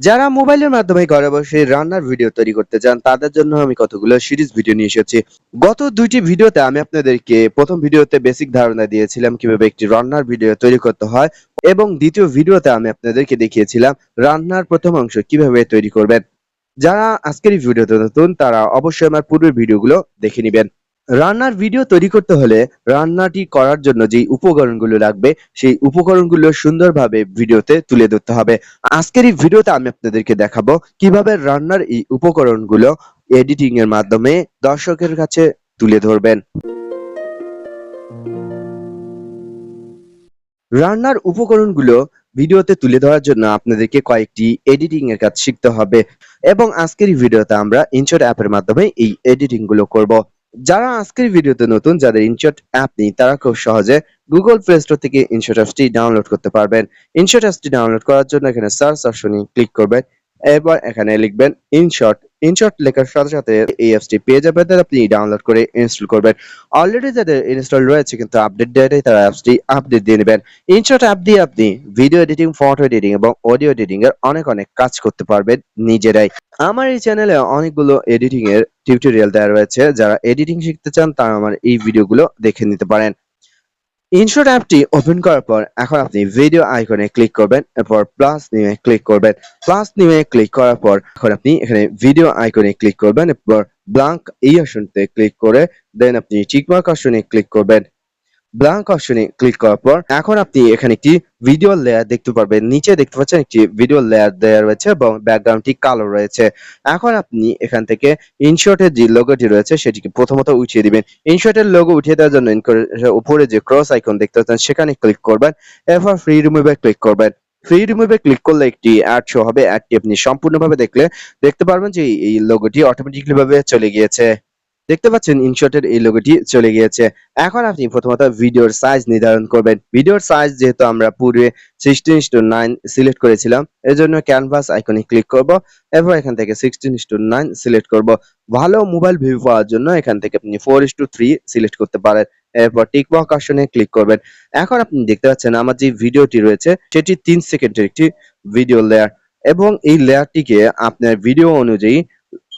যারা মোবাইলের মাধ্যমে ঘরে বসে রান্নার ভিডিও তৈরি করতে চান, তাদের জন্য আমি কতগুলো সিরিজ ভিডিও নিয়ে এসেছি। গত দুইটি ভিডিওতে আমি আপনাদেরকে প্রথম ভিডিওতে বেসিক ধারণা দিয়েছিলাম কীভাবে একটি রান্নার ভিডিও তৈরি করতে হয় এবং দ্বিতীয় ভিডিওতে আমি আপনাদেরকে দেখিয়েছিলাম রান্নার প্রথম অংশ কীভাবে তৈরি করবেন। যারা আজকের এই ভিডিওতে নতুন, তারা অবশ্যই আমার পূর্বের ভিডিওগুলো দেখে নেবেন। রান্নার ভিডিও তৈরি করতে হলে রান্নাটি করার জন্য যেই উপকরণগুলো লাগবে, সেই উপকরণগুলো সুন্দরভাবে ভিডিওতে তুলে ধরতে হবে। আজকের এই ভিডিওতে আমি আপনাদেরকে দেখাবো কীভাবে রান্নার এই উপকরণগুলো এডিটিং এর মাধ্যমে দর্শকের কাছে তুলে ধরবেন। রান্নার উপকরণগুলো ভিডিওতে তুলে ধরার জন্য আপনাদেরকে কয়েকটি এডিটিং এর কাজ শিখতে হবে। এবং আজকের এই ভিডিওতে আমরা ইনশট অ্যাপের মাধ্যমে এই এডিটিংগুলো করব। যারা আজকের ভিডিওতে নতুন, যাদের ইনশট অ্যাপ নেই, তারা খুব সহজে গুগল প্লে স্টোর থেকে ইনশট অ্যাপটি ডাউনলোড করতে পারবেন। ইনশট অ্যাপটি ডাউনলোড করার জন্য এখানে সার্চ অপশনে ক্লিক করবেন। এবার এখানে লিখবেন ইনশর্ট ইনশর্ট লেখার সাথে সাথে এই অ্যাপটি পেয়ে যাবেন তাহলে আপনি ডাউনলোড করে ইনস্টল করবেন। অলরেডি যাদের ইনস্টল রয়েছে কিন্তু আপডেট নাই, তারা অ্যাপটি আপডেট দিয়ে নেবেন। ইনশট অ্যাপ দিয়ে আপনি ভিডিও এডিটিং ফটো এডিটিং এবং অডিও এডিটিং এর অনেক অনেক কাজ করতে পারবেন নিজেরাই। আমার এই চ্যানেলে অনেকগুলো এডিটিং এর টিউটোরিয়াল দেওয়া রয়েছে। যারা এডিটিং শিখতে চান তারা আমার এই ভিডিওগুলো দেখে নিতে পারেন। ইনশট অ্যাপটি ওপেন করার পর এখন আপনি ভিডিও আইকনে ক্লিক করবেন, এরপর প্লাস নিয়ে ক্লিক করবেন। প্লাস নিয়ে ক্লিক করার পর এখন আপনি এখানে ভিডিও আইকনে ক্লিক করবেন, এরপর ব্লাঙ্ক এই অপশনতে ক্লিক করে দেন আপনি চিকমার্ক অপশনে ক্লিক করবেন। ব্লাঙ্ক অপশনে ক্লিক করার পর এখন আপনি এখানে একটি ভিডিও লেয়ার দেখতে পারবেন। নিচে দেখতে পাচ্ছেন একটি ভিডিও লেয়ার দেওয়া রয়েছে এবং ব্যাকগ্রাউন্ডটি কালো রয়েছে। এখন আপনি এখান থেকে ইনশটের যে লোগোটি রয়েছে, সেটিকে প্রথমত উঠিয়ে দিবেন। ইনশটের লোগো উঠিয়ে দেওয়ার জন্য উপরে যে ক্রস আইকন দেখতে পাচ্ছেন, সেখানে ক্লিক করবেন। এরপর ফ্রি রিমুভে ক্লিক করবেন। ফ্রি রিমুভে ক্লিক করলে একটি অ্যাড শো হবে। অ্যাডটি আপনি সম্পূর্ণভাবে দেখলে দেখতে পারবেন যে এই লোগোটি অটোমেটিকলি ভাবে চলে গিয়েছে। দেখতে পাচ্ছেন ইনশটের এই লোগোটি চলে গিয়েছে। এখন আপনি প্রথমত ভিডিওর সাইজ নির্ধারণ করবেন। ভিডিওর সাইজ যেহেতু আমরা পূর্বে সিক্সটিন টু নাইন সিলেক্ট করেছিলাম এর জন্য ক্যানভাস আইকনে ক্লিক করব এরপর এখান থেকে সিক্সটিন টু নাইন সিলেক্ট করব। ভালো মোবাইল ভিউ পাওয়ার জন্য এখান থেকে আপনি ফোর টু থ্রি সিলেক্ট করতে পারেন। এরপর টিকবক অপশনে ক্লিক করবেন। এখন আপনি দেখতে পাচ্ছেন আমার যে ভিডিওটি রয়েছে, সেটি তিন সেকেন্ডের একটি ভিডিও লেয়ার এবং এই লেয়ারটিকে আপনার ভিডিও অনুযায়ী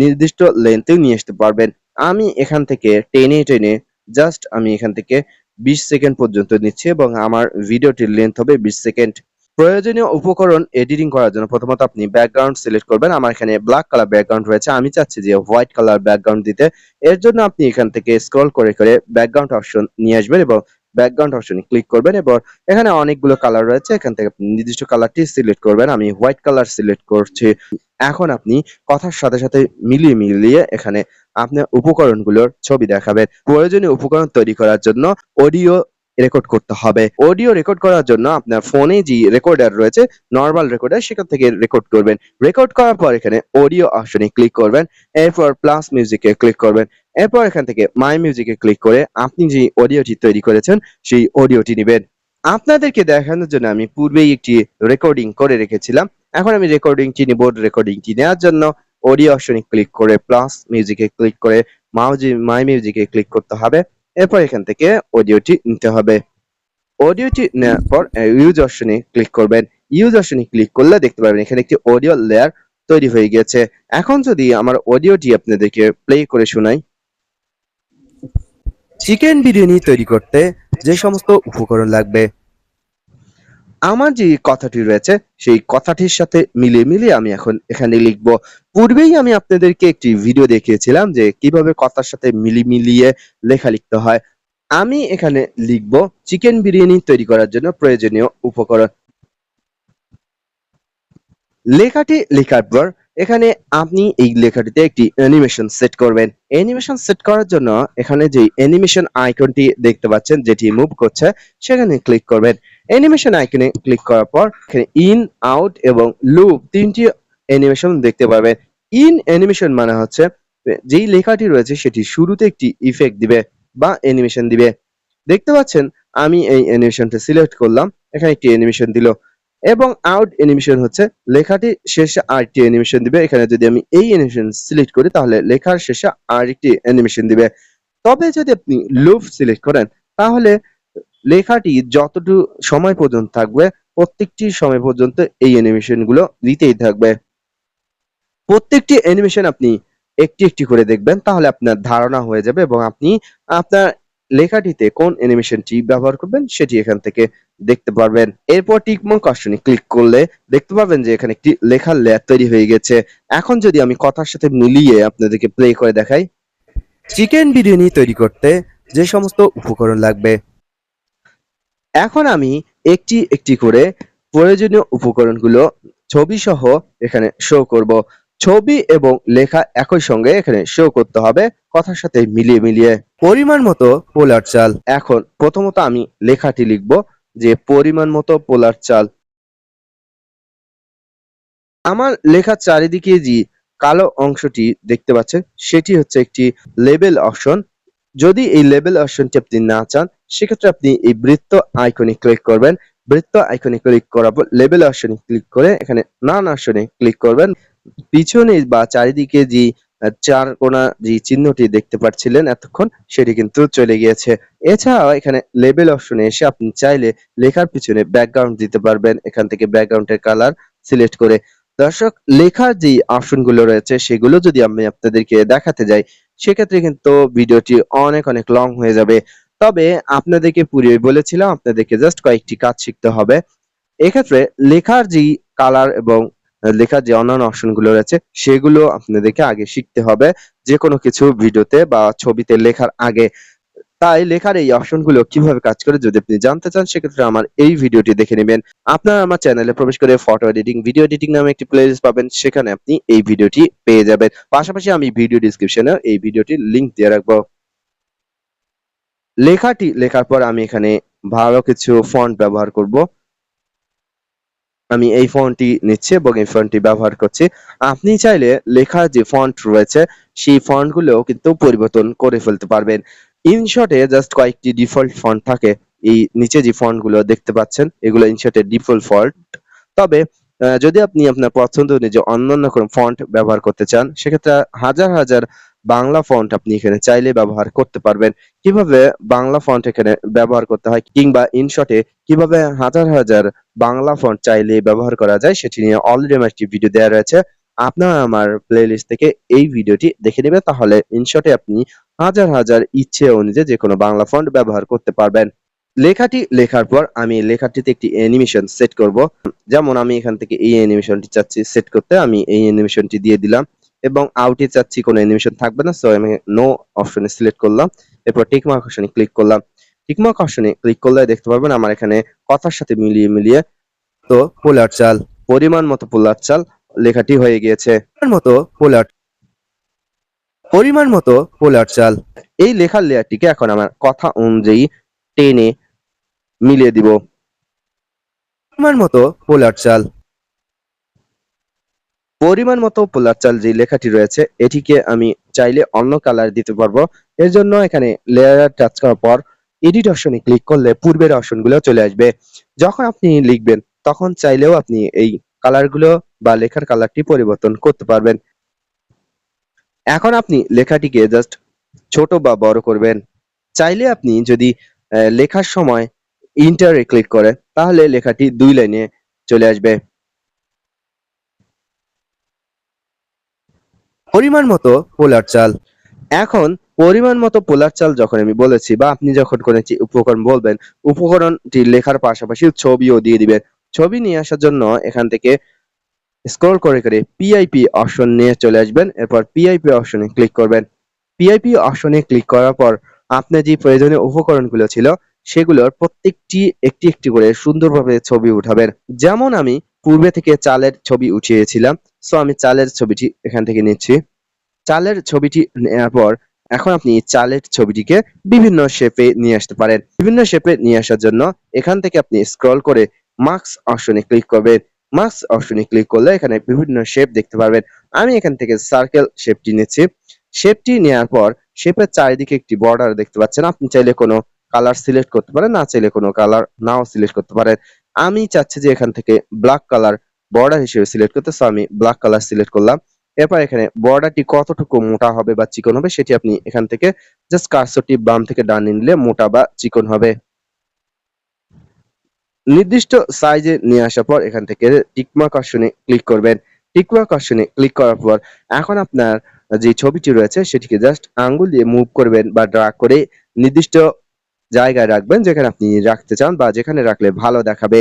নির্দিষ্ট লেন্থেও নিয়ে আসতে পারবেন। আমি এখান থেকে টেনে টেনে জাস্ট আমি এখান থেকে বিশ সেকেন্ড পর্যন্ত নিচ্ছি এবং আমার ভিডিওটির লেন্থ হবে বিশ সেকেন্ড প্রয়োজনীয় উপকরণ এডিটিং করার জন্য প্রথমত আপনি ব্যাকগ্রাউন্ড সিলেক্ট করবেন। আমার এখানে ব্ল্যাক কালার ব্যাকগ্রাউন্ড রয়েছে। আমি চাচ্ছি যে হোয়াইট কালার ব্যাকগ্রাউন্ড দিতে। এর জন্য আপনি এখান থেকে স্ক্রল করে করে ব্যাকগ্রাউন্ড অপশন নিয়ে আসবেন এবং ব্যাকগ্রাউন্ড অপশনে ক্লিক করবেন এবং এখানে অনেকগুলো কালার রয়েছে। এখান থেকে নির্দিষ্ট কালারটি সিলেক্ট করবেন। আমি হোয়াইট কালার সিলেক্ট করছি। এখন আপনি কথার সাথে সাথে মিলিয়ে মিলিয়ে এখানে আপনার উপকরণগুলোর ছবি দেখাবেন। প্রয়োজনীয় উপকরণ তৈরি করার জন্য অডিও রেকর্ড করতে হবে। অডিও রেকর্ড করার জন্য আপনার ফোনে যে রেকর্ডার রয়েছে নর্মাল রেকর্ডার সেখান থেকে রেকর্ড করবেন। রেকর্ড করার পর এখানে অডিও অপশনে ক্লিক করবেন। এরপর প্লাস মিউজিকে ক্লিক করবেন। এরপর এখান থেকে মাই মিউজিকে ক্লিক করে আপনি যে অডিওটি তৈরি করেছেন, সেই অডিওটি নেবেন। আপনাদেরকে দেখানোর জন্য আমি পূর্বেই একটি রেকর্ডিং করে রেখেছিলাম। এখন আমি রেকর্ডিংটি নিব রেকর্ডিংটি নেওয়ার জন্য। অডিও অপশনে ক্লিক করে প্লাস মিউজিকে ক্লিক করে মাউজি মাই মিউজিকে ক্লিক করতে হবে। এরপর এখান থেকে অডিওটি নিতে হবে। অডিওটি নেওয়ার পর ইউজ অপশনে ক্লিক করবেন। ইউজ অপশনে ক্লিক করলে দেখতে পাবেন এখানে একটি অডিও লেয়ার তৈরি হয়ে গেছে এখন যদি আমার অডিওটি আপনাদেরকে প্লে করে শোনাই। চিকেন বিরিয়ানি তৈরি করতে যে সমস্ত উপকরণ লাগবে আমার যে কথাটি রয়েছে, সেই কথাটির সাথে মিলে মিলে আমি এখন এখানে লিখব। পূর্বেই আমি আপনাদেরকে একটি ভিডিও দেখিয়েছিলাম যে কীভাবে কথার সাথে মিলি মিলিয়ে লেখা লিখতে হয়। আমি এখানে লিখব, চিকেন বিরিয়ানি তৈরি করার জন্য প্রয়োজনীয় উপকরণ। লেখাটি লেখার পর এখানে আপনি এই লেখাটিতে একটি অ্যানিমেশন সেট করবেন। অ্যানিমেশন সেট করার জন্য এখানে যে অ্যানিমেশন আইকনটি দেখতে পাচ্ছেন, যেটি মুভ করছে, সেখানে ক্লিক করবেন। অ্যানিমেশন আইকনে ক্লিক করার পর, এখানে ইন আউট এবং লুপ তিনটি অ্যানিমেশন দেখতে পাবেন ইন অ্যানিমেশন মানে হচ্ছে, যেই লেখাটি রয়েছে সেটি শুরুতে একটি ইফেক্ট দিবে বা অ্যানিমেশন দিবে। দেখতে পাচ্ছেন, আমি এই অ্যানিমেশনটা সিলেক্ট করলাম, এখানে একটি অ্যানিমেশন দিল। এবং আউট অ্যানিমেশন হচ্ছে লেখাটি শেষে আরেকটি অ্যানিমেশন দিবে। এখানে যদি আমি এই অ্যানিমেশন সিলেক্ট করি, তাহলে লেখার শেষে আরেকটি অ্যানিমেশন দিবে। তবে যদি আপনি লুপ সিলেক্ট করেন, তাহলে লেখাটি যতটুকু সময় পর্যন্ত থাকবে, প্রত্যেকটি সময় পর্যন্ত এই অ্যানিমেশনগুলো দিতেই থাকবে। প্রত্যেকটি অ্যানিমেশন আপনি একটি একটি করে দেখবেন, তাহলে আপনার ধারণা হয়ে যাবে এবং আপনি আপনার লেখাটিতে কোন অ্যানিমেশনটি ব্যবহার করবেন সেটি এখান থেকে দেখতে পারবেন। এরপর টিকমার্ক অপশনে ক্লিক করলে দেখতে পাবেন যে এখানে একটি লেখার লেয়ার তৈরি হয়ে গেছে। এখন যদি আমি কথার সাথে মিলিয়ে আপনাদেরকে প্লে করে দেখাই চিকেন বিরিয়ানি তৈরি করতে যে সমস্ত উপকরণ লাগবে এখন আমি একটি একটি করে প্রয়োজনীয় উপকরণগুলো ছবি সহ এখানে শো করব। ছবি এবং লেখা একই সঙ্গে এখানে শো করতে হবে, কথার সাথে মিলিয়ে মিলিয়ে। পরিমাণ মতো পোলার চাল। এখন প্রথমত আমি লেখাটি লিখব যে পরিমাণ মতো পোলার চাল। আমার লেখার চারিদিকে যে কালো অংশটি দেখতে পাচ্ছেন, সেটি হচ্ছে একটি লেবেল অপশন যদি এই লেবেল অপশনটি আপনি না চান, সেক্ষেত্রে আপনি এই বৃত্ত আইকনে ক্লিক করবেন। বৃত্ত আইকনে ক্লিক করার পর লেবেল অপশনে ক্লিক করে এখানে নান অপশনে ক্লিক করবেন। পিছনে বা চারিদিকে যে চার কোনা যে চিহ্নটি দেখতে পাচ্ছিলেন এতক্ষণ, সেটি কিন্তু চলে গিয়েছে। এছাড়াও এখানে লেবেল অপশনে এসে আপনি চাইলে লেখার পিছনে ব্যাকগ্রাউন্ড দিতে পারবেন। এখান থেকে ব্যাকগ্রাউন্ডের কালার সিলেক্ট করে দর্শক, লেখার যে অপশনগুলো রয়েছে, সেগুলো যদি আমি আপনাদেরকে দেখাতে যাই, সেক্ষেত্রে কিন্তু ভিডিওটি অনেক অনেক লং হয়ে যাবে। তবে আপনাদেরকে পুরিয়ে বলেছিলাম, আপনাদেরকে জাস্ট কয়েকটি কাজ শিখতে হবে। এক্ষেত্রে লেখার যে কালার এবং লেখার যে অন্যান্য অপশনগুলো রয়েছে, সেগুলো আপনাদেরকে আগে শিখতে হবে। যে কোনো কিছু ভিডিওতে বা ছবিতে লেখার আগে। তাই লেখার এই অপশনগুলো কীভাবে কাজ করে যদি আপনি জানতে চান, সেক্ষেত্রে আমার এই ভিডিওটি দেখে নেবেন। আপনারা আমার চ্যানেলে প্রবেশ করে ফটো এডিটিং ভিডিও এডিটিং নামে একটি প্লেলিস্ট পাবেন, সেখানে আপনি এই ভিডিওটি পেয়ে যাবেন। পাশাপাশি আমি ভিডিও ডিসক্রিপশনে এই ভিডিওটির লিংক দিয়ে রাখব। লেখাটি লেখার পর আমি এখানে ভালো কিছু ফন্ট ব্যবহার করব। আমি এই ফন্টটি নিচ্ছি এবং এই ফন্টটি ব্যবহার করছি। আপনি চাইলে লেখার যে ফন্ট রয়েছে, সেই ফন্ট গুলোও কিন্তু পরিবর্তন করে ফেলতে পারবেন। ইনশটে জাস্ট কয়েকটি ডিফল্ট ফন্ট থাকে। এই নিচে যে ফন্টগুলো দেখতে পাচ্ছেন, এগুলো ইনশটের ডিফল্ট ফন্ট তবে যদি আপনি আপনার পছন্দ অনুযায়ী অন্যান্য কোনো ফন্ট ব্যবহার করতে চান, সেক্ষেত্রে হাজার হাজার বাংলা ফন্ট আপনি এখানে চাইলে ব্যবহার করতে পারবেন। কীভাবে বাংলা ফন্ট এখানে ব্যবহার করতে হয় কিংবা ইনশটে কীভাবে হাজার হাজার বাংলা ফন্ট চাইলে ব্যবহার করা যায়, সেটি নিয়ে অলরেডি আমার একটি ভিডিও দেওয়া রয়েছে। আপনারা আমার প্লেলিস্ট থেকে এই ভিডিওটি দেখে নেবেন। তাহলে ইনশটে আপনি হাজার হাজার ইচ্ছে অনুযায়ী যে কোনো বাংলা ফন্ট ব্যবহার করতে পারবেন। লেখাটি লেখার পর আমি লেখাটিতে একটি অ্যানিমেশন সেট করব। যেমন আমি এখান থেকে এই অ্যানিমেশনটি চাচ্ছি সেট করতে, আমি এই অ্যানিমেশনটি দিয়ে দিলাম এবং আউটে চাচ্ছি কোনো অ্যানিমেশন থাকবে না সো আমি নো অপশনে সিলেক্ট করলাম। এরপর টিক মার্ক অপশনে ক্লিক করলাম। টিক মার্ক অপশনে ক্লিক করলে দেখতে পারবেন আমার এখানে কথার সাথে মিলিয়ে মিলিয়ে তো পোলার চাল, পরিমাণ মতো পোলার চাল লেখাটি হয়ে গিয়েছে। মতো পোলার পরিমাণ মতো পোলার চাল। এই লেখার লেয়ারটিকে এখন আমার কথা অনুযায়ী টেনে মিলিয়ে দিব। পরিমাণ মতো পোলার চাল। পরিমাণ মতো পোলার চাল যে লেখাটি রয়েছে, এটিকে আমি চাইলে অন্য কালার দিতে পারব। এর জন্য এখানে লেয়ার টাচ করার পর এডিট অপশনে ক্লিক করলে পূর্বের অপশনগুলো চলে আসবে। যখন আপনি লিখবেন, তখন চাইলেও আপনি এই কালারগুলো বা লেখার কালারটি পরিবর্তন করতে পারবেন। এখন আপনি লেখাটিকে জাস্ট ছোট বা বড় করবেন। চাইলে আপনি যদি লেখার সময় ইন্টারে ক্লিক করে তাহলে লেখাটি দুই লাইনে চলে আসবে। পরিমাণ মতো পোলার চাল। এখন পরিমাণ মতো পোলার চাল যখন আমি বলেছি, বা আপনি যখন কোনো উপকরণ বলবেন, উপকরণটি লেখার পাশাপাশি ছবিও দিয়ে দিবেন। ছবি নিয়ে আসার জন্য এখান থেকে স্ক্রল করে করে পিআইপি অপশন নিয়ে চলে আসবেন। এরপর পিআইপি অপশনে ক্লিক করবেন। পিআইপি অপশনে ক্লিক করার পর আপনার যে প্রয়োজনীয় উপকরণগুলো ছিল, সেগুলোর প্রত্যেকটি একটি একটি করে সুন্দরভাবে ছবি উঠাবেন। যেমন আমি পূর্বে থেকে চালের ছবি উঠিয়েছিলাম সো আমি চালের ছবিটি এখান থেকে নিচ্ছি। চালের ছবিটি নেওয়ার পর এখন আপনি চালের ছবিটিকে বিভিন্ন শেপে নিয়ে আসতে পারেন। বিভিন্ন শেপে নিয়ে আসার জন্য এখান থেকে আপনি স্ক্রল করে মার্কস অপশনে ক্লিক করবেন। মার্কস অপশনে ক্লিক করলে এখানে বিভিন্ন শেপ দেখতে পারবেন। আমি এখান থেকে সার্কেল শেপটি নিচ্ছি। শেপটি নেওয়ার পর শেপের চারিদিকে একটি বর্ডার দেখতে পাচ্ছেন। আপনি চাইলে কোনো কালার সিলেক্ট করতে পারেন, না চাইলে কোনো কালার নাও সিলেক্ট করতে পারেন। আমি চাচ্ছি যে এখান থেকে ব্ল্যাক কালার বর্ডার হিসেবে সিলেক্ট করতে সো আমি ব্ল্যাক কালার সিলেক্ট করলাম। এরপর এখানে বর্ডারটি কতটুকু মোটা হবে বা চিকন হবে, সেটি আপনি এখান থেকে জাস্ট কার্সরটি বাম থেকে ডান নিলে মোটা বা চিকন হবে। নির্দিষ্ট সাইজে নিয়ে আসার পর এখান থেকে টিকমার্ক অপশনে ক্লিক করবেন। টিকমার্ক অপশনে ক্লিক করার পর এখন আপনার যে ছবিটি রয়েছে সেটিকে জাস্ট আঙ্গুল দিয়ে মুভ করবেন বা ড্রাগ করে নির্দিষ্ট জায়গায় রাখবেন যেখানে আপনি রাখতে চান বা যেখানে রাখলে ভালো দেখাবে।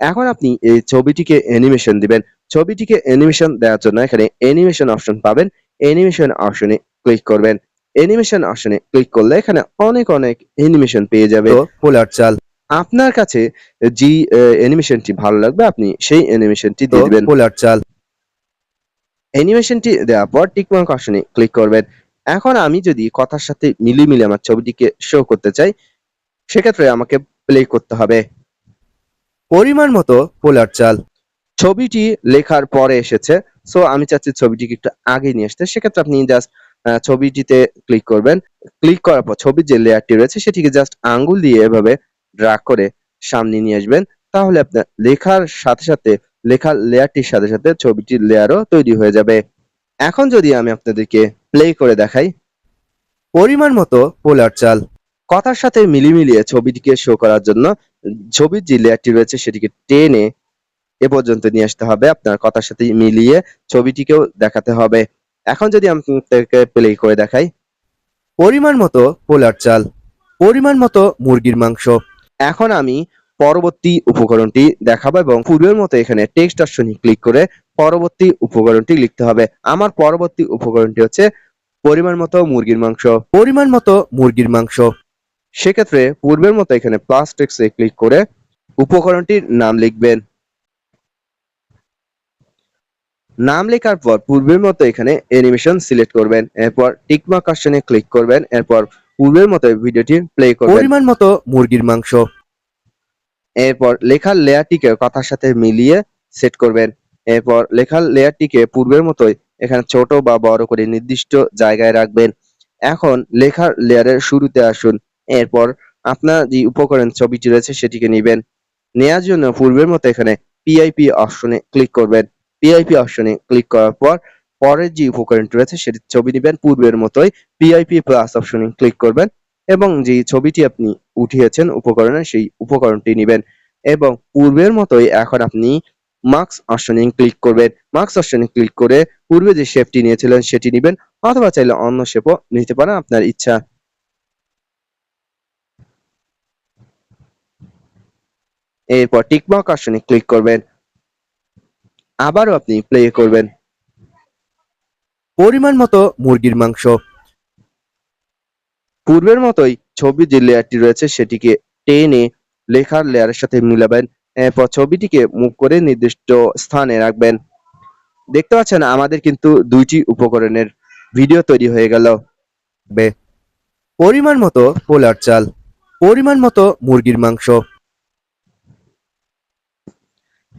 এখন আপনি এই ছবিটিকে অ্যানিমেশন দিবেন। ছবিটিকে অ্যানিমেশন দেওয়ার জন্য এখানে অ্যানিমেশন অপশন পাবেন। অ্যানিমেশন অপশনে ক্লিক করবেন। অ্যানিমেশন অপশনে ক্লিক করলে এখানে অনেক অনেক অ্যানিমেশন পেয়ে যাবে। পোলার চাল আপনার কাছে যে অ্যানিমেশনটি ভালো লাগবে আপনি সেই অ্যানিমেশনটি দিয়ে দিবেন। পোলার চাল। অ্যানিমেশনটি দেওয়ার পর টিকমার্ক অপশনে ক্লিক করবেন। এখন আমি যদি কথার সাথে মিলিয়ে মিলিয়ে আমার ছবিটিকে শো করতে চাই সেক্ষেত্রে আমাকে প্লে করতে হবে। পরিমাণ মতো পোলার চাল। ছবিটি লেখার পরে এসেছে সো আমি চাচ্ছি ছবিটিকে একটু আগে নিয়ে আসতে। সেক্ষেত্রে আপনি জাস্ট ছবিটিতে ক্লিক করবেন। ক্লিক করার পর ছবির যে লেয়ারটি রয়েছে সেটিকে জাস্ট আঙ্গুল দিয়ে এভাবে ড্রাগ করে সামনে নিয়ে আসবেন, তাহলে আপনার লেখার সাথে সাথে, লেখার লেয়ারটির সাথে সাথে ছবিটির লেয়ারও তৈরি হয়ে যাবে। এখন যদি আমি আপনাদেরকে প্লে করে দেখাই, পরিমাণ মতো পোলার চাল। কথার সাথে মিলিয়ে মিলিয়ে ছবিটিকে শো করার জন্য ছবির যে লেয়ারটি রয়েছে সেটিকে টেনে এ পর্যন্ত নিয়ে আসতে হবে, আপনার কথার সাথে মিলিয়ে ছবিটিকেও দেখাতে হবে। এখন যদি আমি আপনাদেরকে প্লে করে দেখাই, পরিমাণ মতো পোলার চাল, পরিমাণ মতো মুরগির মাংস। এখন আমি পরবর্তী উপকরণটি দেখাবো এবং পূর্বের মতো এখানে টেক্সট অপশনে ক্লিক করে পরবর্তী উপকরণটি লিখতে হবে। আমার পরবর্তী উপকরণটি হচ্ছে পরিমাণ মতো মুরগির মাংস। পরিমাণ মতো মুরগির মাংস। সেক্ষেত্রে পূর্বের মতো এখানে প্লাস টেক্সটে ক্লিক করে উপকরণটির নাম লিখবেন। নাম লেখার পর পূর্বের মতো এখানে অ্যানিমেশন সিলেক্ট করবেন। এরপর টিকমার্ক অপশনে ক্লিক করবেন। এরপর পূর্বের মতো ভিডিওটি প্লে করবেন। পরিমাণ মতো মুরগির মাংস। এরপর লেখার লেয়ারটিকে কথার সাথে মিলিয়ে সেট করবেন। এরপর লেখার লেয়ারটিকে পূর্বের মতোই এখানে ছোট বা বড় করে নির্দিষ্ট জায়গায় রাখবেন। এখন লেখার লেয়ারের শুরুতে আসুন। এরপর আপনার যে উপকরণ ছবিটি রয়েছে সেটিকে নেবেন। নেয়ার জন্য পূর্বের মতো এখানে পিআইপি অপশনে ক্লিক করবেন। পিআইপি অপশনে ক্লিক করার পর পরের যে উপকরণটি রয়েছে সেটির ছবি নেবেন। পূর্বের মতোই পিআইপি প্লাস অপশনে ক্লিক করবেন এবং যে ছবিটি আপনি উঠিয়েছেন উপকরণে, সেই উপকরণটি নেবেন। এবং পূর্বের মতোই এখন আপনি মার্কস অপশনে ক্লিক করবেন। মার্কস অপশনে ক্লিক করে পূর্বে যে শেপটি নিয়েছিলেন, সেটি নেবেন অথবা চাইলে অন্য শেপও নিতে পারেন আপনার ইচ্ছা। এরপর টিকমার্ক অপশনে ক্লিক করবেন। আবারও আপনি প্লে করবেন। পরিমাণ মতো মুরগির মাংস। পূর্বের মতোই ছবির যে লেয়ারটি রয়েছে সেটিকে টেনে লেখার লেয়ারের সাথে মিলাবেন এরপর ছবিটিকে মুভ করে নির্দিষ্ট স্থানে রাখবেন। দেখতে পাচ্ছেন আমাদের কিন্তু দুইটি উপকরণের ভিডিও তৈরি হয়ে গেল। বে। পরিমাণ মতো পোলার চাল পরিমাণ মতো মুরগির মাংস।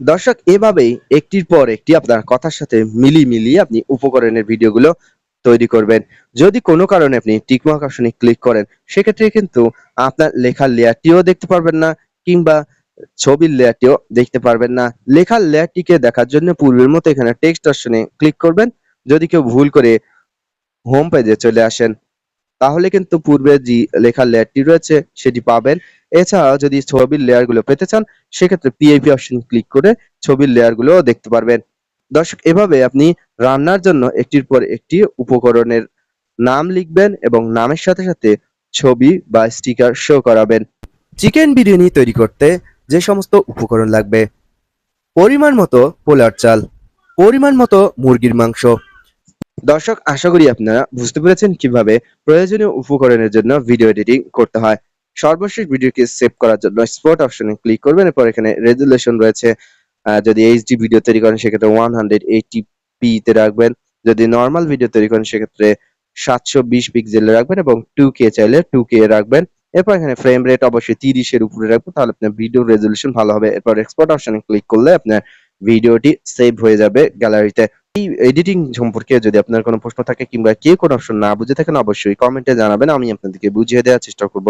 দর্শক, এভাবেই একটির পর একটি আপনার কথার সাথে মিলিয়ে মিলিয়ে আপনি উপকরণের ভিডিওগুলো তৈরি করবেন। যদি কোনো কারণে আপনি টিকমার্ক অপশনে ক্লিক করেন, সেক্ষেত্রে কিন্তু আপনার লেখার লেয়ারটিও দেখতে পারবেন না কিংবা ছবির লেয়ারটিও দেখতে পারবেন না। লেখার লেয়ারটিকে দেখার জন্য পূর্বের মতো এখানে টেক্সট অপশনে ক্লিক করবেন। যদি কেউ ভুল করে হোম পেজে চলে আসেন, তাহলে কিন্তু পূর্বে যে লেখার লেয়ারটি রয়েছে, সেটি পাবেন। এছাড়াও যদি ছবির লেয়ারগুলো পেতে চান, সেক্ষেত্রে পিআইপি অপশন ক্লিক করে ছবির লেয়ারগুলো দেখতে পারবেন। দর্শক, এভাবে আপনি রান্নার জন্য একটির পর একটি উপকরণের নাম লিখবেন এবং নামের সাথে সাথে ছবি বা স্টিকার শো করাবেন। চিকেন বিরিয়ানি তৈরি করতে যে সমস্ত উপকরণ লাগবে। পরিমাণ মতো পোলার চাল, পরিমাণ মতো মুরগির মাংস। দর্শক, আশা করি আপনারা বুঝতে পেরেছেন কীভাবে প্রয়োজনীয় উপকরণের জন্য ভিডিও এডিটিং করতে হয়। সর্বশেষ ভিডিওকে সেভ করার জন্য স্পট অপশনে ক্লিক করবেন। এরপর এখানে রেজুলেশন রয়েছে। যদি এইচডি ভিডিও তৈরি করেন, সেক্ষেত্রে ওয়ান হান্ড্রেড পি তে রাখবেন। যদি নর্মাল ভিডিও তৈরি করেন, সেক্ষেত্রে সাতশো বিশ পিক্সেলে রাখবেন এবং টু কে চাইলে টু কে রাখবেন। এরপর এখানে ফ্রেম রেট অবশ্যই তিরিশের উপরে রাখবেন তাহলে আপনার ভিডিও রেজলিউশন ভালো হবে। এরপর এক্সপোর্ট অপশনে ক্লিক করলে আপনার ভিডিওটি সেভ হয়ে যাবে গ্যালারিতে এই এডিটিং সম্পর্কে যদি আপনার কোনো প্রশ্ন থাকে কিংবা কে কোনো অপশন না বুঝে থাকেন, অবশ্যই কমেন্টে জানাবেন। আমি আপনাদেরকে বুঝিয়ে দেওয়ার চেষ্টা করব।